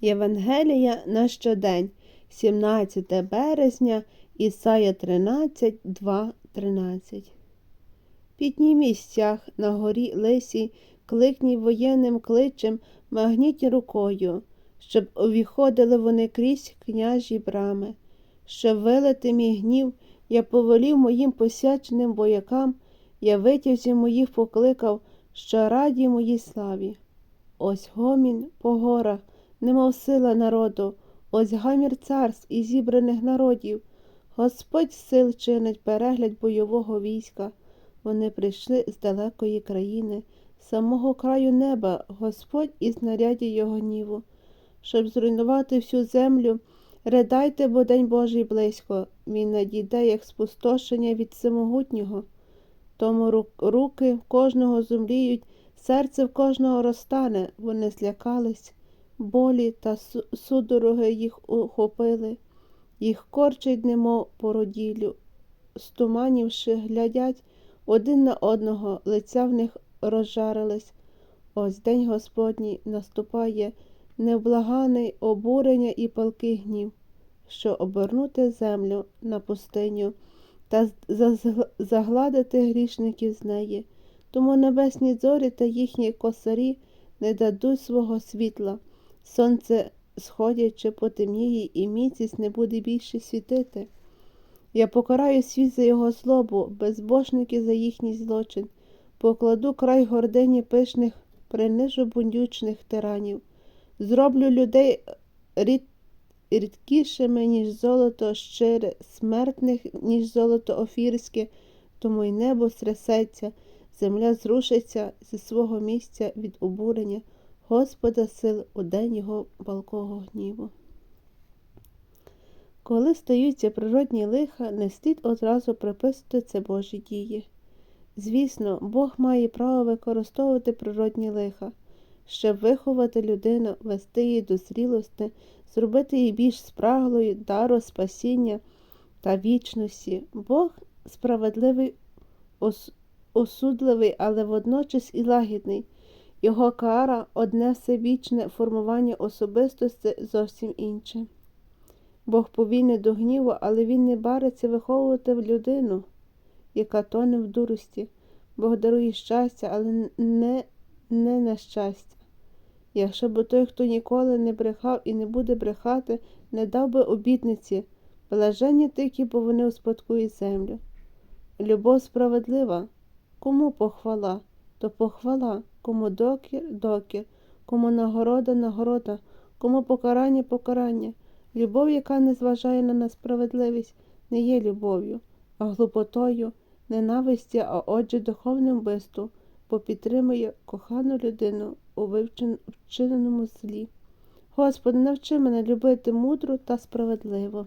Євангелія на щодень, 17 березня, Ісая 13, 2, 13. Підніміть стяг на горі лисій, кликніть воєнним кличем, магніть рукою, щоб увіходили вони крізь княжі брами. Щоб вилити мій гнів, я повелів моїм посяченим воякам, я витязів моїх покликав, що раді моїй славі. Ось гомін по горах, немов сила народу, ось гамір царств і зібраних народів. Господь сил чинить перегляд бойового війська. Вони прийшли з далекої країни, з самого краю неба, Господь і знаряді його гніву. Щоб зруйнувати всю землю, ридайте, бо день Божий близько, він надійде, як спустошення від всемогутнього. Тому руки кожного зумліють, серце в кожного розтане, вони злякались, болі та судороги їх ухопили, їх корчить, немов породіллю, стуманівши, глядять один на одного, лиця в них розжарились. Ось день Господній наступає, невблаганий обурення і палкий гнів, що обернути землю на пустиню та загладити грішників з неї. Тому небесні зорі та їхні косарі не дадуть свого світла. Сонце, сходячи, потемніє, і місяць не буде більше світити. Я покараю світ за його злобу, безбожники за їхній злочин, покладу край гордині пишних, принижу бундючних тиранів, зроблю людей рід... рідкішими, ніж золото щире, смертних, ніж золото офірське, тому й небо стрясеться, земля зрушиться зі свого місця від обурення Господа сил у день його палкого гніву. Коли стаються природні лиха, не слід одразу приписувати це Божі дії. Звісно, Бог має право використовувати природні лиха, щоб виховати людину, вести її до зрілости, зробити її більш спраглою дару спасіння та вічності. Бог справедливий, ос- осудливий, але водночас і лагідний. Його кара одне всевічне формування особистості зовсім інше. Бог повільний до гніву, але він не бариться виховувати в людину, яка тоне в дурості. Бог дарує щастя, але не, не на щастя. Якщо б той, хто ніколи не брехав і не буде брехати, не дав би обітниці, блаженні тільки, бо вони успадкують землю. Любов справедлива. Кому похвала, то похвала, кому докір, докір, кому нагорода, нагорода, кому покарання, покарання. Любов, яка не зважає на несправедливість, не є любов'ю, а глупотою, ненависті, а отже духовним вбивством, бо підтримує кохану людину у вчиненому злі. Господи, навчи мене любити мудро та справедливо.